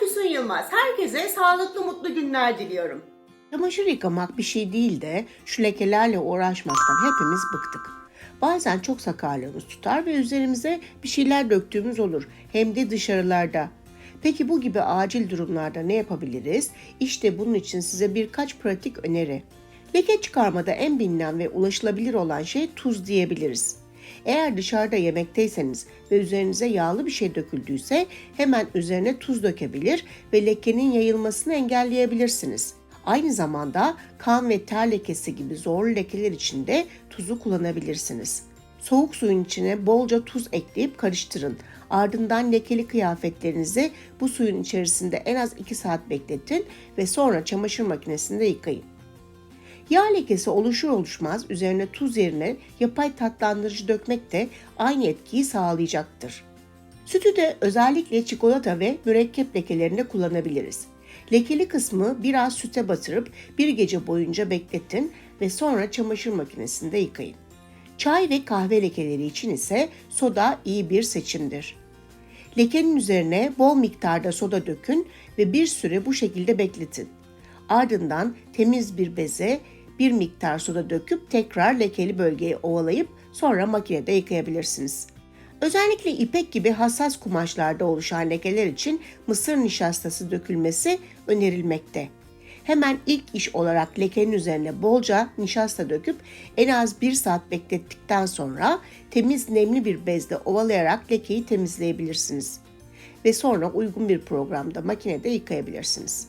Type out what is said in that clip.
Füsun Yılmaz. Herkese sağlıklı mutlu günler diliyorum. Çamaşır yıkamak bir şey değil de şu lekelerle uğraşmaktan hepimiz bıktık. Bazen çok sakarlığımız tutar ve üzerimize bir şeyler döktüğümüz olur. Hem de dışarılarda. Peki bu gibi acil durumlarda ne yapabiliriz? İşte bunun için size birkaç pratik öneri. Leke çıkarmada en bilinen ve ulaşılabilir olan şey tuz diyebiliriz. Eğer dışarıda yemekteyseniz ve üzerinize yağlı bir şey döküldüyse hemen üzerine tuz dökebilir ve lekenin yayılmasını engelleyebilirsiniz. Aynı zamanda kan ve ter lekesi gibi zorlu lekeler için de tuzu kullanabilirsiniz. Soğuk suyun içine bolca tuz ekleyip karıştırın. Ardından lekeli kıyafetlerinizi bu suyun içerisinde en az 2 saat bekletin ve sonra çamaşır makinesinde yıkayın. Yağ lekesi oluşur oluşmaz üzerine tuz yerine yapay tatlandırıcı dökmek de aynı etkiyi sağlayacaktır. Sütü de özellikle çikolata ve mürekkep lekelerinde kullanabiliriz. Lekeli kısmı biraz süte batırıp bir gece boyunca bekletin ve sonra çamaşır makinesinde yıkayın. Çay ve kahve lekeleri için ise soda iyi bir seçimdir. Lekenin üzerine bol miktarda soda dökün ve bir süre bu şekilde bekletin. Ardından temiz bir beze bir miktar soda döküp tekrar lekeli bölgeyi ovalayıp sonra makinede yıkayabilirsiniz. Özellikle ipek gibi hassas kumaşlarda oluşan lekeler için mısır nişastası dökülmesi önerilmekte. Hemen ilk iş olarak lekenin üzerine bolca nişasta döküp en az 1 saat beklettikten sonra temiz nemli bir bezle ovalayarak lekeyi temizleyebilirsiniz. Ve sonra uygun bir programda makinede yıkayabilirsiniz.